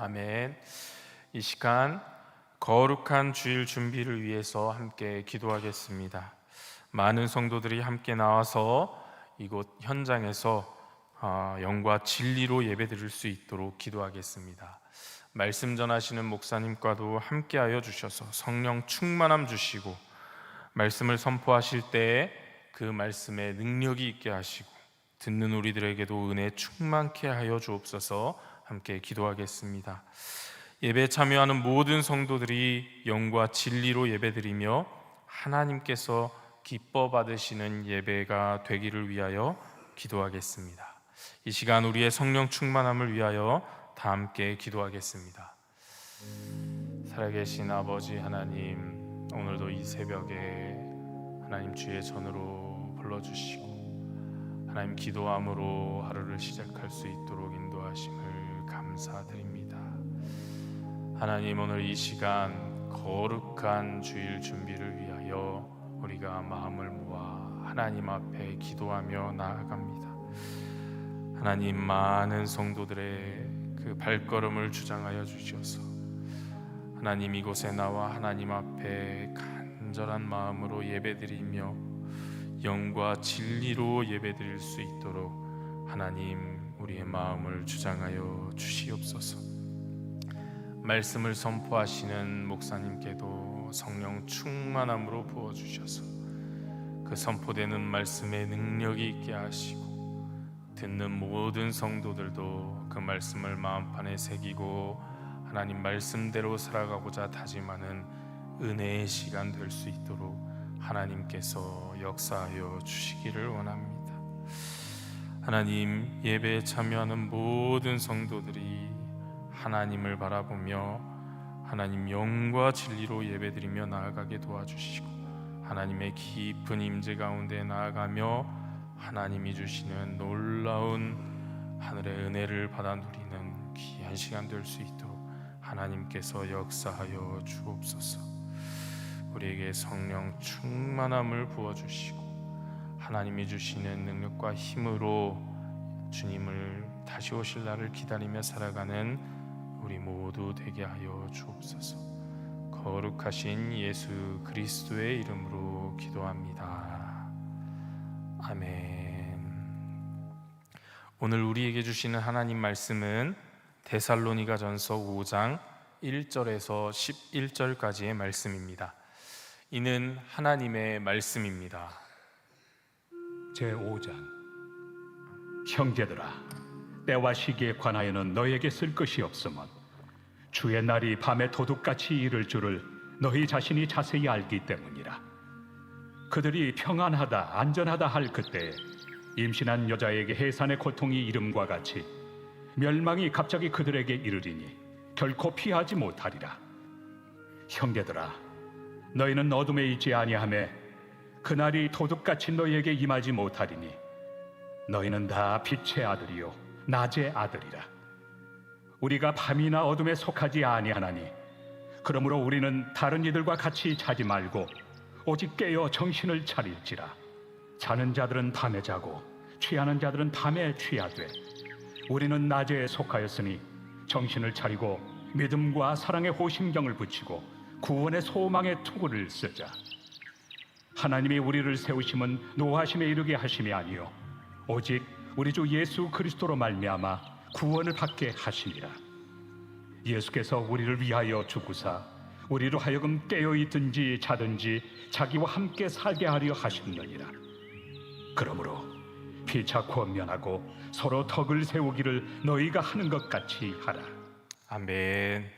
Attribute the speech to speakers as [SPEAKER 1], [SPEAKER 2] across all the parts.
[SPEAKER 1] 아멘. 이 시간 거룩한 주일 준비를 위해서 함께 기도하겠습니다. 많은 성도들이 함께 나와서 이곳 현장에서 아, 영과 진리로 예배드릴 수 있도록 기도하겠습니다. 말씀 전하시는 목사님과도 함께하여 주셔서 성령 충만함 주시고 말씀을 선포하실 때에 그 말씀에 능력이 있게 하시고 듣는 우리들에게도 은혜 충만케 하여 주옵소서 함께 기도하겠습니다. 예배 참여하는 모든 성도들이 영과 진리로 예배드리며 하나님께서 기뻐 받으시는 예배가 되기를 위하여 기도하겠습니다. 이 시간 우리의 성령 충만함을 위하여 다 함께 기도하겠습니다. 살아계신 아버지 하나님, 오늘도 이 새벽에 하나님 주의 전으로 불러주시고 하나님 기도함으로 하루를 시작할 수 있도록 인도하심을 감사드립니다. 하나님 오늘 이 시간 거룩한 주일 준비를 위하여 우리가 마음을 모아 하나님 앞에 기도하며 나아갑니다. 하나님 많은 성도들의 그 발걸음을 주장하여 주셔서 하나님 이곳에 나와 하나님 앞에 간절한 마음으로 예배드리며 영과 진리로 예배드릴 수 있도록 하나님 우리의 마음을 주장하여 주시옵소서. 말씀을 선포하시는 목사님께도 성령 충만함으로 부어 주셔서 그 선포되는 말씀에 능력이 있게 하시고 듣는 모든 성도들도 그 말씀을 마음판에 새기고 하나님 말씀대로 살아가고자 다짐하는 은혜의 시간 될 수 있도록 하나님께서 역사하여 주시기를 원합니다. 하나님 예배에 참여하는 모든 성도들이 하나님을 바라보며 하나님 영과 진리로 예배드리며 나아가게 도와주시고 하나님의 깊은 임재 가운데 나아가며 하나님이 주시는 놀라운 하늘의 은혜를 받아 누리는 귀한 시간 될 수 있도록 하나님께서 역사하여 주옵소서. 우리에게 성령 충만함을 부어 주시고 하나님이 주시는 능력과 힘으로 주님을 다시 오실 날을 기다리며 살아가는 우리 모두 되게 하여 주옵소서. 거룩하신 예수 그리스도의 이름으로 기도합니다. 아멘. 오늘 우리에게 주시는 하나님 말씀은 데살로니가전서 5장 1절에서 11절까지의 말씀입니다. 이는 하나님의 말씀입니다.
[SPEAKER 2] 제 5장 형제들아 때와 시기에 관하여는 너에게 쓸 것이 없으면 주의 날이 밤에 도둑같이 이를 줄을 너희 자신이 자세히 알기 때문이라. 그들이 평안하다 안전하다 할 그때 임신한 여자에게 해산의 고통이 이름과 같이 멸망이 갑자기 그들에게 이르리니 결코 피하지 못하리라. 형제들아 너희는 어둠에 있지 아니하매 그날이 도둑같이 너희에게 임하지 못하리니 너희는 다 빛의 아들이요 낮의 아들이라. 우리가 밤이나 어둠에 속하지 아니하나니 그러므로 우리는 다른 이들과 같이 자지 말고 오직 깨어 정신을 차릴지라. 자는 자들은 밤에 자고 취하는 자들은 밤에 취하되 우리는 낮에 속하였으니 정신을 차리고 믿음과 사랑의 호심경을 붙이고 구원의 소망의 투구를 쓰자. 하나님이 우리를 세우심은 노하심에 이르게 하심이 아니요 오직 우리 주 예수 그리스도로 말미암아 구원을 받게 하심이라. 예수께서 우리를 위하여 죽으사 우리로 하여금 깨어 있든지 자든지 자기와 함께 살게 하려 하셨느니라. 그러므로 피차고 면하고 서로 덕을 세우기를 너희가 하는 것 같이 하라.
[SPEAKER 1] 아멘.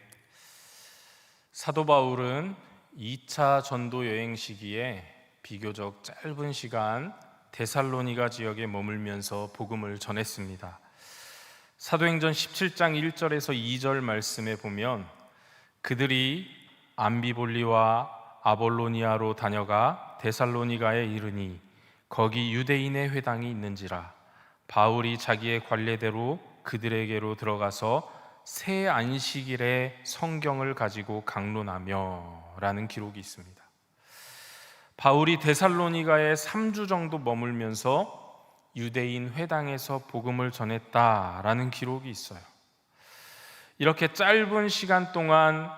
[SPEAKER 1] 사도 바울은 2차 전도 여행 시기에 비교적 짧은 시간 데살로니가 지역에 머물면서 복음을 전했습니다. 사도행전 17장 1절에서 2절 말씀에 보면 그들이 암비볼리와 아볼로니아로 다녀가 데살로니가에 이르니 거기 유대인의 회당이 있는지라 바울이 자기의 관례대로 그들에게로 들어가서 새 안식일에 성경을 가지고 강론하며 라는 기록이 있습니다. 바울이 데살로니가에 3주 정도 머물면서 유대인 회당에서 복음을 전했다라는 기록이 있어요. 이렇게 짧은 시간 동안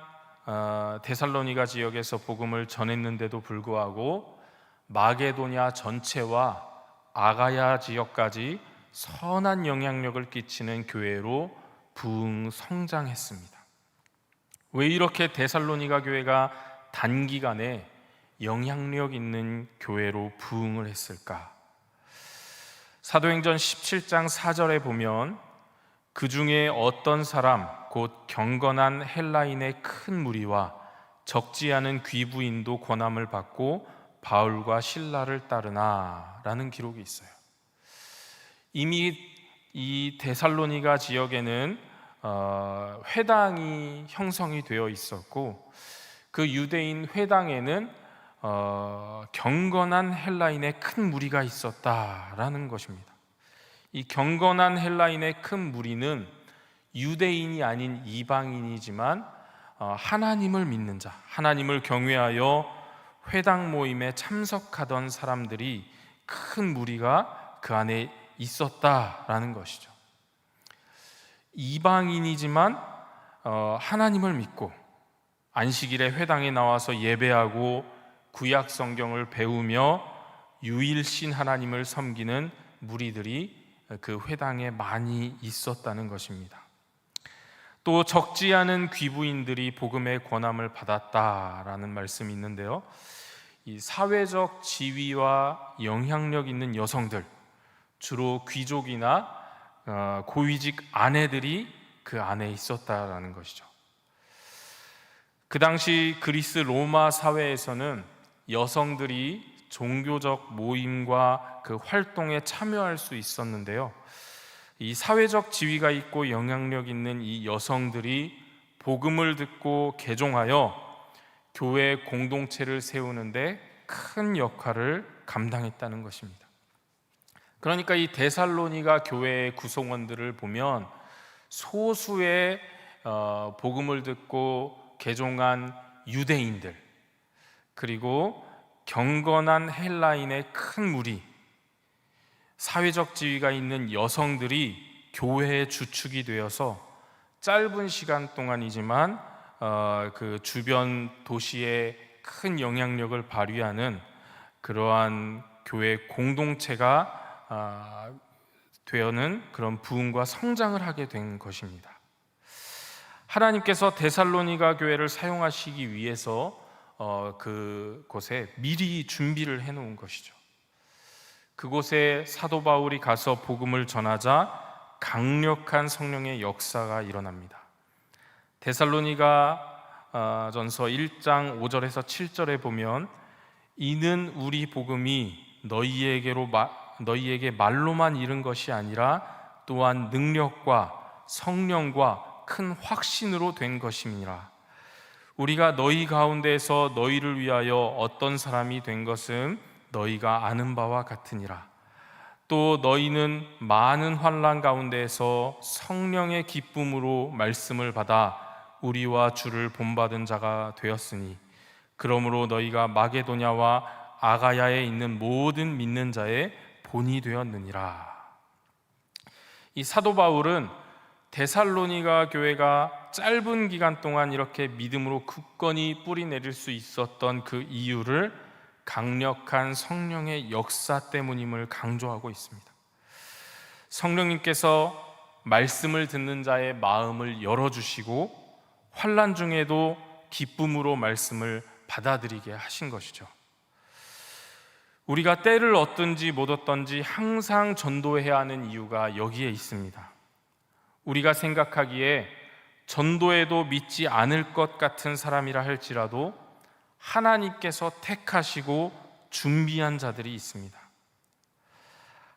[SPEAKER 1] 어, 데살로니가 지역에서 복음을 전했는데도 불구하고 마게도냐 전체와 아가야 지역까지 선한 영향력을 끼치는 교회로 부흥 성장했습니다. 왜 이렇게 데살로니가 교회가 단기간에 영향력 있는 교회로 부흥을 했을까? 사도행전 17장 4절에 보면 그 중에 어떤 사람 곧 경건한 헬라인의 큰 무리와 적지 않은 귀부인도 권함을 받고 바울과 신라를 따르나라는 기록이 있어요. 이미 이 데살로니가 지역에는 어, 회당이 형성이 되어 있었고 그 유대인 회당에는 어, 경건한 헬라인의 큰 무리가 있었다라는 것입니다. 이 경건한 헬라인의 큰 무리는 유대인이 아닌 이방인이지만 어, 하나님을 믿는 자, 하나님을 경외하여 회당 모임에 참석하던 사람들이 큰 무리가 그 안에 있었다라는 것이죠. 이방인이지만 어, 하나님을 믿고 안식일에 회당에 나와서 예배하고 구약 성경을 배우며 유일신 하나님을 섬기는 무리들이 그 회당에 많이 있었다는 것입니다. 또 적지 않은 귀부인들이 복음의 권함을 받았다라는 말씀이 있는데요. 이 사회적 지위와 영향력 있는 여성들, 주로 귀족이나 어, 고위직 아내들이 그 안에 있었다라는 것이죠. 그 당시 그리스 로마 사회에서는 여성들이 종교적 모임과 그 활동에 참여할 수 있었는데요. 이 사회적 지위가 있고 영향력 있는 이 여성들이 복음을 듣고 개종하여 교회 공동체를 세우는데 큰 역할을 감당했다는 것입니다. 그러니까 이 데살로니가 교회의 구성원들을 보면 소수의 어, 복음을 듣고 개종한 유대인들 그리고 경건한 헬라인의 큰 무리 사회적 지위가 있는 여성들이 교회의 주축이 되어서 짧은 시간 동안이지만 어, 그 주변 도시에 큰 영향력을 발휘하는 그러한 교회 공동체가 아, 되어는 그런 부흥과 성장을 하게 된 것입니다. 하나님께서 데살로니가 교회를 사용하시기 위해서 어, 그곳에 미리 준비를 해놓은 것이죠. 그곳에 사도 바울이 가서 복음을 전하자 강력한 성령의 역사가 일어납니다. 데살로니가 어, 전서 1장 5절에서 7절에 보면 이는 우리 복음이 너희에게로 너희에게 말로만 이른 것이 아니라 또한 능력과 성령과 큰 확신으로 된 것임이라. 우리가 너희 가운데서 너희를 위하여 어떤 사람이 된 것은 너희가 아는 바와 같으니라. 또 너희는 많은 환란 가운데에서 성령의 기쁨으로 말씀을 받아 우리와 주를 본받은 자가 되었으니 그러므로 너희가 마게도냐와 아가야에 있는 모든 믿는 자의 본이 되었느니라. 이 사도 바울은 데살로니가 교회가 짧은 기간 동안 이렇게 믿음으로 굳건히 뿌리 내릴 수 있었던 그 이유를 강력한 성령의 역사 때문임을 강조하고 있습니다. 성령님께서 말씀을 듣는 자의 마음을 열어 주시고 환란 중에도 기쁨으로 말씀을 받아들이게 하신 것이죠. 우리가 때를 얻든지 못 얻든지 항상 전도해야 하는 이유가 여기에 있습니다. 우리가 생각하기에 전도에도 믿지 않을 것 같은 사람이라 할지라도 하나님께서 택하시고 준비한 자들이 있습니다.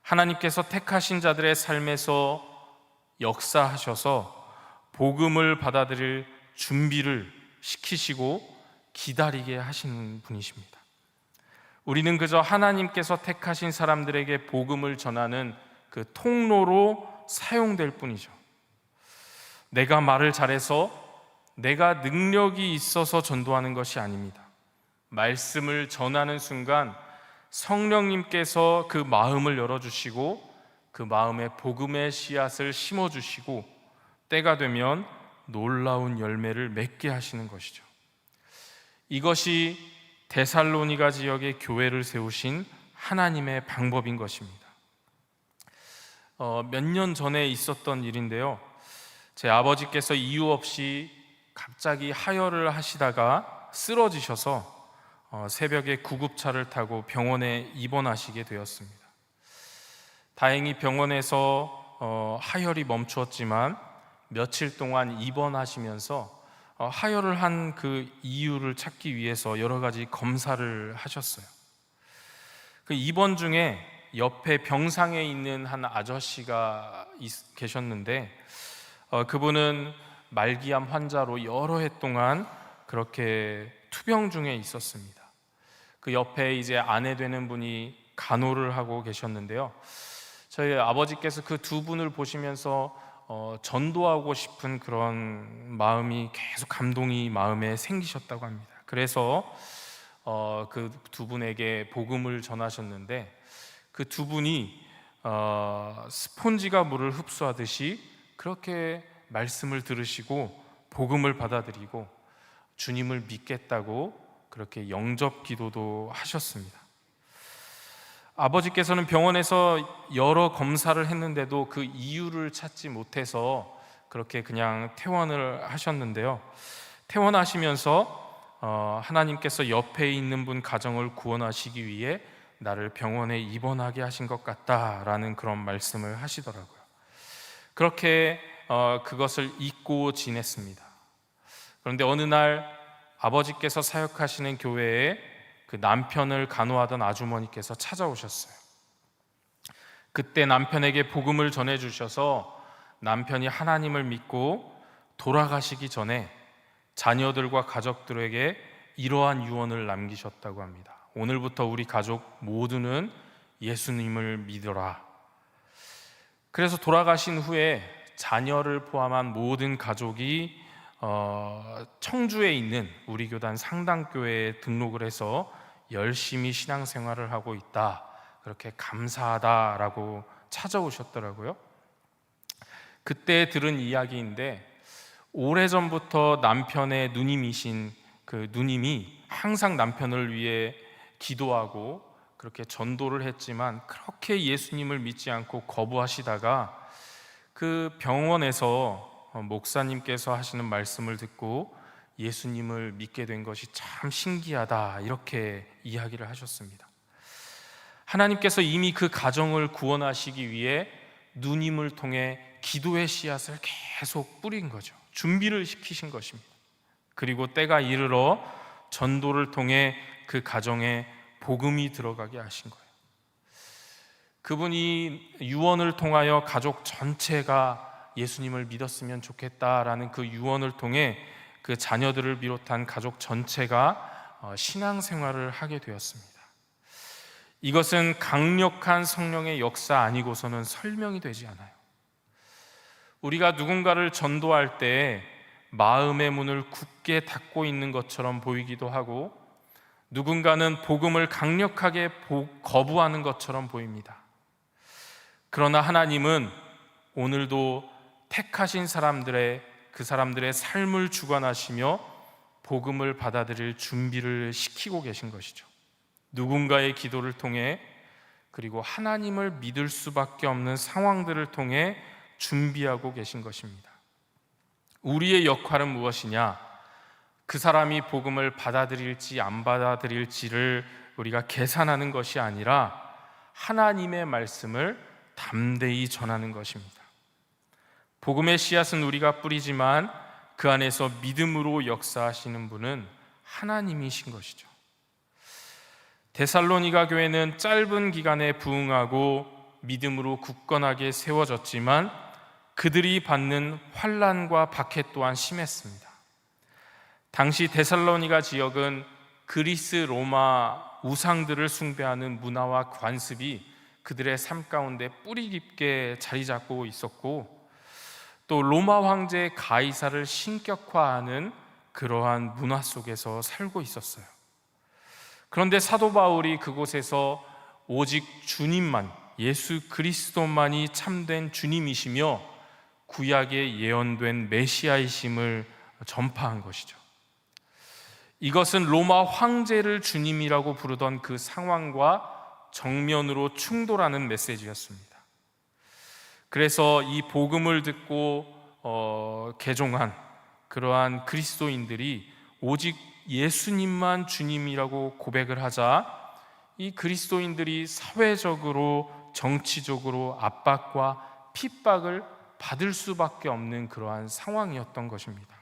[SPEAKER 1] 하나님께서 택하신 자들의 삶에서 역사하셔서 복음을 받아들일 준비를 시키시고 기다리게 하시는 분이십니다. 우리는 그저 하나님께서 택하신 사람들에게 복음을 전하는 그 통로로 사용될 뿐이죠. 내가 말을 잘해서 내가 능력이 있어서 전도하는 것이 아닙니다. 말씀을 전하는 순간 성령님께서 그 마음을 열어주시고 그 마음에 복음의 씨앗을 심어주시고 때가 되면 놀라운 열매를 맺게 하시는 것이죠. 이것이 데살로니가 지역의 교회를 세우신 하나님의 방법인 것입니다. 어, 몇 년 전에 있었던 일인데요. 제 아버지께서 이유 없이 갑자기 하혈을 하시다가 쓰러지셔서 어, 새벽에 구급차를 타고 병원에 입원하시게 되었습니다. 다행히 병원에서 어, 하혈이 멈추었지만 며칠 동안 입원하시면서 어, 하혈을 한 그 이유를 찾기 위해서 여러 가지 검사를 하셨어요. 그 입원 중에 옆에 병상에 있는 한 아저씨가 있- 계셨는데 어, 그분은 말기암 환자로 여러 해 동안 그렇게 투병 중에 있었습니다. 그 옆에 이제 아내 되는 분이 간호를 하고 계셨는데요. 저희 아버지께서 그 두 분을 보시면서 어, 전도하고 싶은 그런 마음이 계속 감동이 마음에 생기셨다고 합니다. 그래서 어, 그 두 분에게 복음을 전하셨는데 그 두 분이 어, 스폰지가 물을 흡수하듯이 그렇게 말씀을 들으시고 복음을 받아들이고 주님을 믿겠다고 그렇게 영접 기도도 하셨습니다. 아버지께서는 병원에서 여러 검사를 했는데도 그 이유를 찾지 못해서 그렇게 그냥 퇴원을 하셨는데요. 퇴원하시면서 어, 하나님께서 옆에 있는 분 가정을 구원하시기 위해 나를 병원에 입원하게 하신 것 같다라는 그런 말씀을 하시더라고요. 그렇게 어, 그것을 잊고 지냈습니다. 그런데 어느 날 아버지께서 사역하시는 교회에 그 남편을 간호하던 아주머니께서 찾아오셨어요. 그때 남편에게 복음을 전해 주셔서 남편이 하나님을 믿고 돌아가시기 전에 자녀들과 가족들에게 이러한 유언을 남기셨다고 합니다. 오늘부터 우리 가족 모두는 예수님을 믿어라. 그래서 돌아가신 후에 자녀를 포함한 모든 가족이 어, 청주에 있는 우리 교단 상당교회에 등록을 해서 열심히 신앙생활을 하고 있다. 그렇게 감사하다라고 찾아오셨더라고요. 그때 들은 이야기인데 오래전부터 남편의 누님이신 그 누님이 항상 남편을 위해 기도하고 그렇게 전도를 했지만 그렇게 예수님을 믿지 않고 거부하시다가 그 병원에서 어, 목사님께서 하시는 말씀을 듣고 예수님을 믿게 된 것이 참 신기하다 이렇게 이야기를 하셨습니다. 하나님께서 이미 그 가정을 구원하시기 위해 누님을 통해 기도의 씨앗을 계속 뿌린 거죠. 준비를 시키신 것입니다. 그리고 때가 이르러 전도를 통해 그 가정에 복음이 들어가게 하신 거예요. 그분이 유언을 통하여 가족 전체가 예수님을 믿었으면 좋겠다라는 그 유언을 통해 그 자녀들을 비롯한 가족 전체가 어, 신앙생활을 하게 되었습니다. 이것은 강력한 성령의 역사 아니고서는 설명이 되지 않아요. 우리가 누군가를 전도할 때 마음의 문을 굳게 닫고 있는 것처럼 보이기도 하고 누군가는 복음을 강력하게 보- 거부하는 것처럼 보입니다. 그러나 하나님은 오늘도 택하신 사람들의 그 사람들의 삶을 주관하시며 복음을 받아들일 준비를 시키고 계신 것이죠. 누군가의 기도를 통해 그리고 하나님을 믿을 수밖에 없는 상황들을 통해 준비하고 계신 것입니다. 우리의 역할은 무엇이냐? 그 사람이 복음을 받아들일지 안 받아들일지를 우리가 계산하는 것이 아니라 하나님의 말씀을 담대히 전하는 것입니다. 복음의 씨앗은 우리가 뿌리지만 그 안에서 믿음으로 역사하시는 분은 하나님이신 것이죠. 데살로니가 교회는 짧은 기간에 부흥하고 믿음으로 굳건하게 세워졌지만 그들이 받는 환란과 박해 또한 심했습니다. 당시 데살로니가 지역은 그리스 로마 우상들을 숭배하는 문화와 관습이 그들의 삶 가운데 뿌리 깊게 자리 잡고 있었고 또 로마 황제 가이사를 신격화하는 그러한 문화 속에서 살고 있었어요. 그런데 사도 바울이 그곳에서 오직 주님만 예수 그리스도만이 참된 주님이시며 구약에 예언된 메시아이심을 전파한 것이죠. 이것은 로마 황제를 주님이라고 부르던 그 상황과 정면으로 충돌하는 메시지였습니다. 그래서 이 복음을 듣고 어, 개종한 그러한 그리스도인들이 오직 예수님만 주님이라고 고백을 하자 이 그리스도인들이 사회적으로 정치적으로 압박과 핍박을 받을 수밖에 없는 그러한 상황이었던 것입니다.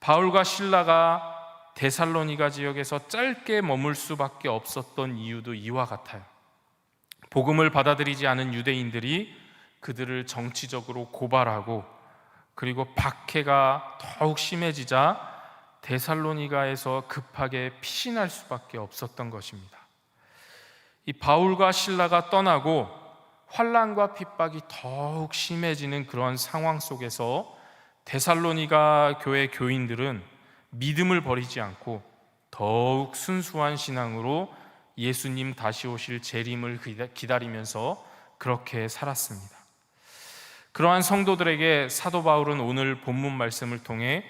[SPEAKER 1] 바울과 신라가 데살로니가 지역에서 짧게 머물 수밖에 없었던 이유도 이와 같아요. 복음을 받아들이지 않은 유대인들이 그들을 정치적으로 고발하고 그리고 박해가 더욱 심해지자 데살로니가에서 급하게 피신할 수밖에 없었던 것입니다. 이 바울과 신라가 떠나고 환란과 핍박이 더욱 심해지는 그런 상황 속에서 데살로니가 교회 교인들은 믿음을 버리지 않고 더욱 순수한 신앙으로 예수님 다시 오실 재림을 기다리면서 그렇게 살았습니다. 그러한 성도들에게 사도 바울은 오늘 본문 말씀을 통해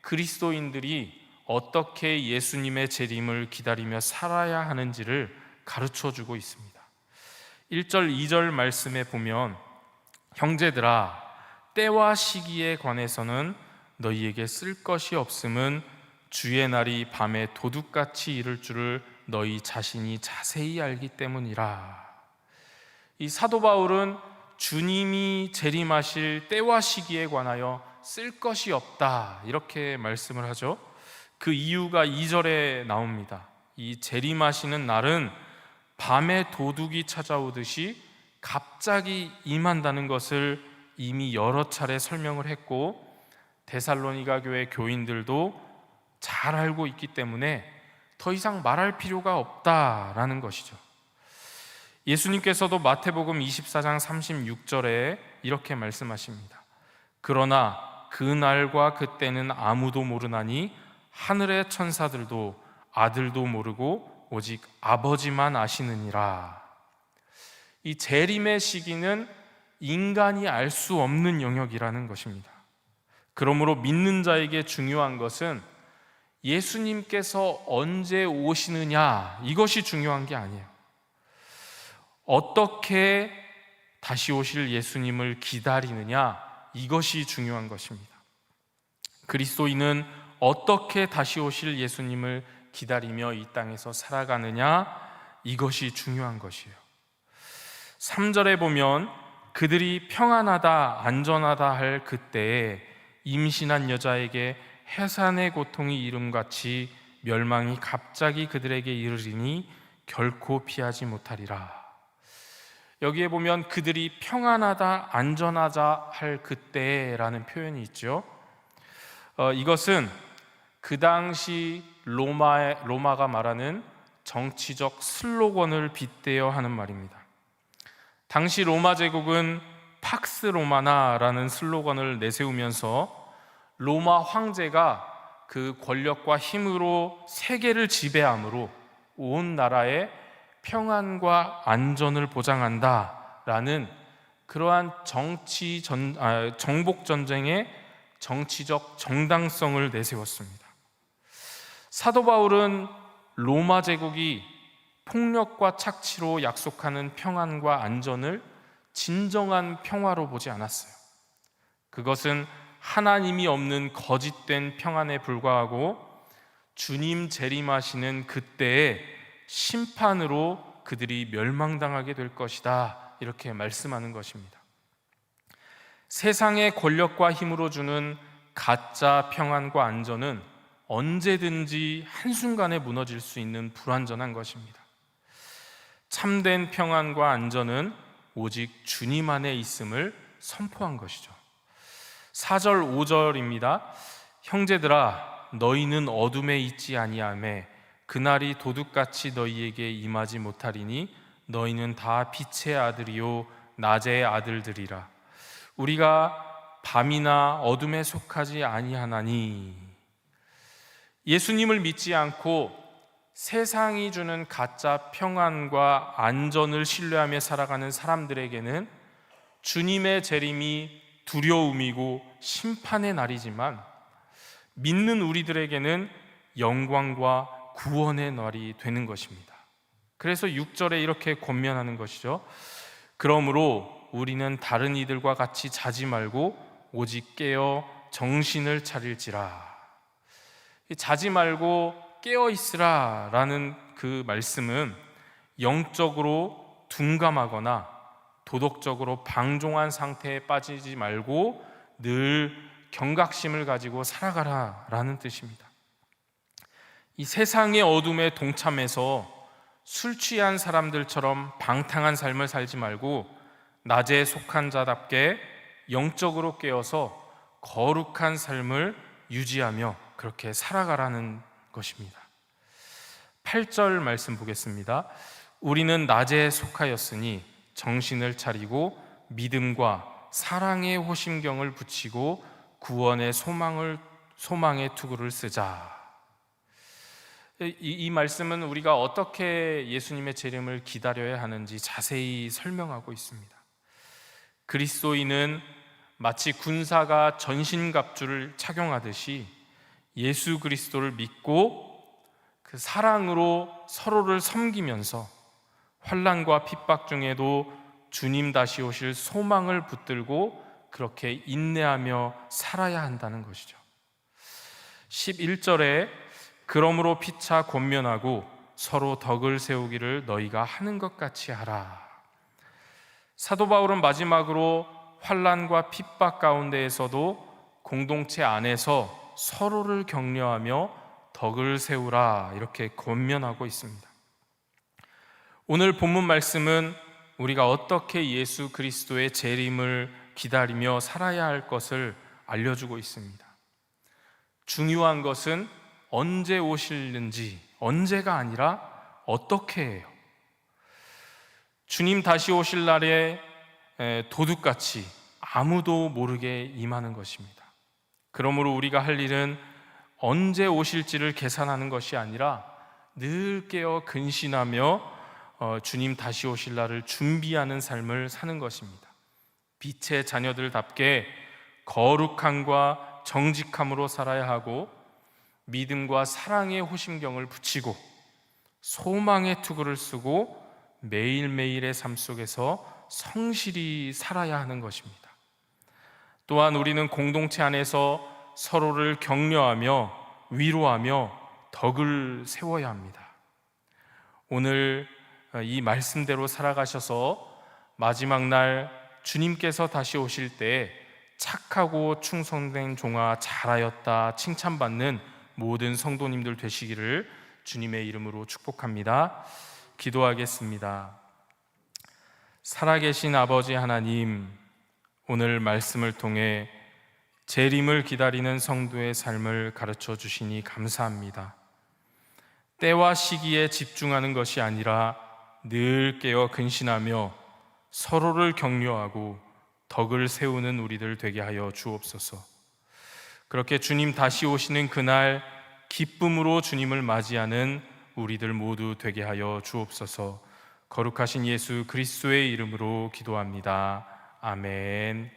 [SPEAKER 1] 그리스도인들이 어떻게 예수님의 재림을 기다리며 살아야 하는지를 가르쳐 주고 있습니다. 1절, 2절 말씀에 보면 형제들아 때와 시기에 관해서는 너희에게 쓸 것이 없음은 주의 날이 밤에 도둑같이 이를 줄을 너희 자신이 자세히 알기 때문이라. 이 사도 바울은 주님이 재림하실 때와 시기에 관하여 쓸 것이 없다. 이렇게 말씀을 하죠. 그 이유가 2절에 나옵니다. 이 재림하시는 날은 밤에 도둑이 찾아오듯이 갑자기 임한다는 것을 이미 여러 차례 설명을 했고 데살로니가 교회 교인들도 잘 알고 있기 때문에 더 이상 말할 필요가 없다라는 것이죠. 예수님께서도 마태복음 24장 36절에 이렇게 말씀하십니다. 그러나 그 날과 그 때는 아무도 모르나니 하늘의 천사들도 아들도 모르고 오직 아버지만 아시느니라. 이 재림의 시기는 인간이 알 수 없는 영역이라는 것입니다. 그러므로 믿는 자에게 중요한 것은 예수님께서 언제 오시느냐 이것이 중요한 게 아니에요. 어떻게 다시 오실 예수님을 기다리느냐 이것이 중요한 것입니다. 그리스도인은 어떻게 다시 오실 예수님을 기다리며 이 땅에서 살아가느냐 이것이 중요한 것이에요. 3절에 보면 그들이 평안하다 안전하다 할 그때에 임신한 여자에게 해산의 고통이 이름같이 멸망이 갑자기 그들에게 이르리니 결코 피하지 못하리라. 여기에 보면 그들이 평안하다, 안전하다 할 그때라는 표현이 있죠. 어, 이것은 그 당시 로마의, 로마가 말하는 정치적 슬로건을 빗대어 하는 말입니다. 당시 로마 제국은 팍스 로마나라는 슬로건을 내세우면서 로마 황제가 그 권력과 힘으로 세계를 지배함으로 온 나라의 평안과 안전을 보장한다라는 그러한 정치 전, 아, 정복 전쟁의 정치적 정당성을 내세웠습니다. 사도 바울은 로마 제국이 폭력과 착취로 약속하는 평안과 안전을 진정한 평화로 보지 않았어요. 그것은 하나님이 없는 거짓된 평안에 불과하고 주님 재림하시는 그때에 심판으로 그들이 멸망당하게 될 것이다. 이렇게 말씀하는 것입니다. 세상의 권력과 힘으로 주는 가짜 평안과 안전은 언제든지 한순간에 무너질 수 있는 불완전한 것입니다. 참된 평안과 안전은 오직 주님 안에 있음을 선포한 것이죠. 4절 5절입니다. 형제들아 너희는 어둠에 있지 아니하매 그날이 도둑같이 너희에게 임하지 못하리니 너희는 다 빛의 아들이요 낮의 아들들이라 우리가 밤이나 어둠에 속하지 아니하나니 예수님을 믿지 않고 세상이 주는 가짜 평안과 안전을 신뢰하며 살아가는 사람들에게는 주님의 재림이 두려움이고 심판의 날이지만 믿는 우리들에게는 영광과 구원의 날이 되는 것입니다. 그래서 6절에 이렇게 권면하는 것이죠. 그러므로 우리는 다른 이들과 같이 자지 말고 오직 깨어 정신을 차릴지라. 이 자지 말고 깨어 있으라 라는 그 말씀은 영적으로 둔감하거나 도덕적으로 방종한 상태에 빠지지 말고 늘 경각심을 가지고 살아가라 라는 뜻입니다. 이 세상의 어둠에 동참해서 술 취한 사람들처럼 방탕한 삶을 살지 말고 낮에 속한 자답게 영적으로 깨어서 거룩한 삶을 유지하며 그렇게 살아가라는 것입니다. 8절 말씀 보겠습니다. 우리는 낮에 속하였으니 정신을 차리고 믿음과 사랑의 호심경을 붙이고 구원의 소망을 소망의 투구를 쓰자. 이, 이 말씀은 우리가 어떻게 예수님의 재림을 기다려야 하는지 자세히 설명하고 있습니다. 그리스도인은 마치 군사가 전신갑주를 착용하듯이 예수 그리스도를 믿고 그 사랑으로 서로를 섬기면서 환란과 핍박 중에도 주님 다시 오실 소망을 붙들고 그렇게 인내하며 살아야 한다는 것이죠. 11절에 그러므로 피차 권면하고 서로 덕을 세우기를 너희가 하는 것 같이 하라. 사도 바울은 마지막으로 환란과 핍박 가운데에서도 공동체 안에서 서로를 격려하며 덕을 세우라 이렇게 권면하고 있습니다. 오늘 본문 말씀은 우리가 어떻게 예수 그리스도의 재림을 기다리며 살아야 할 것을 알려주고 있습니다. 중요한 것은 언제 오실는지, 언제가 아니라 어떻게 해요. 주님 다시 오실 날에 도둑같이 아무도 모르게 임하는 것입니다. 그러므로 우리가 할 일은 언제 오실지를 계산하는 것이 아니라 늘 깨어 근신하며 어, 주님 다시 오실 날을 준비하는 삶을 사는 것입니다. 빛의 자녀들답게 거룩함과 정직함으로 살아야 하고 믿음과 사랑의 호심경을 붙이고 소망의 투구를 쓰고 매일매일의 삶 속에서 성실히 살아야 하는 것입니다. 또한 우리는 공동체 안에서 서로를 격려하며 위로하며 덕을 세워야 합니다. 오늘 이 말씀대로 살아가셔서 마지막 날 주님께서 다시 오실 때 착하고 충성된 종아 잘하였다 칭찬받는 모든 성도님들 되시기를 주님의 이름으로 축복합니다. 기도하겠습니다. 살아계신 아버지 하나님, 오늘 말씀을 통해 재림을 기다리는 성도의 삶을 가르쳐 주시니 감사합니다. 때와 시기에 집중하는 것이 아니라 늘 깨어 근신하며 서로를 격려하고 덕을 세우는 우리들 되게 하여 주옵소서. 그렇게 주님 다시 오시는 그날 기쁨으로 주님을 맞이하는 우리들 모두 되게 하여 주옵소서. 거룩하신 예수 그리스도의 이름으로 기도합니다. 아멘.